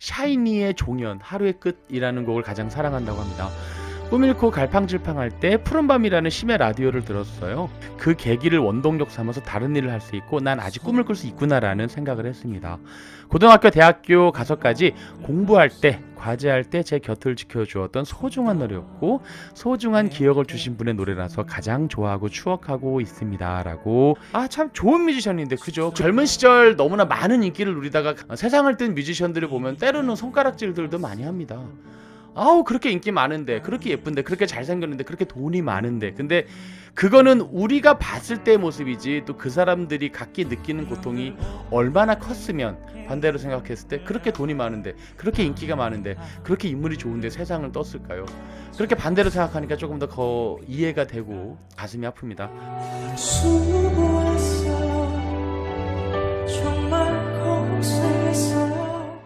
샤이니의 종연 하루의 끝이라는 곡을 가장 사랑한다고 합니다. 꿈 잃고 갈팡질팡할 때 푸른밤이라는 심야 라디오를 들었어요. 그 계기를 원동력 삼아서 다른 일을 할 수 있고 난 아직 꿈을 꿀 수 있구나라는 생각을 했습니다. 고등학교, 대학교 가서까지 공부할 때, 과제할 때 제 곁을 지켜주었던 소중한 노래였고 소중한 기억을 주신 분의 노래라서 가장 좋아하고 추억하고 있습니다라고 아 참 좋은 뮤지션인데 그죠 젊은 시절 너무나 많은 인기를 누리다가 세상을 뜬 뮤지션들을 보면 때로는 손가락질들도 많이 합니다. 아우 그렇게 인기 많은데 그렇게 예쁜데 그렇게 잘생겼는데 그렇게 돈이 많은데 근데 그거는 우리가 봤을 때의 모습이지 또 그 사람들이 각기 느끼는 고통이 얼마나 컸으면 반대로 생각했을 때 그렇게 돈이 많은데 그렇게 인기가 많은데 그렇게 인물이 좋은데 세상을 떴을까요? 그렇게 반대로 생각하니까 조금 더거 이해가 되고 가슴이 아픕니다.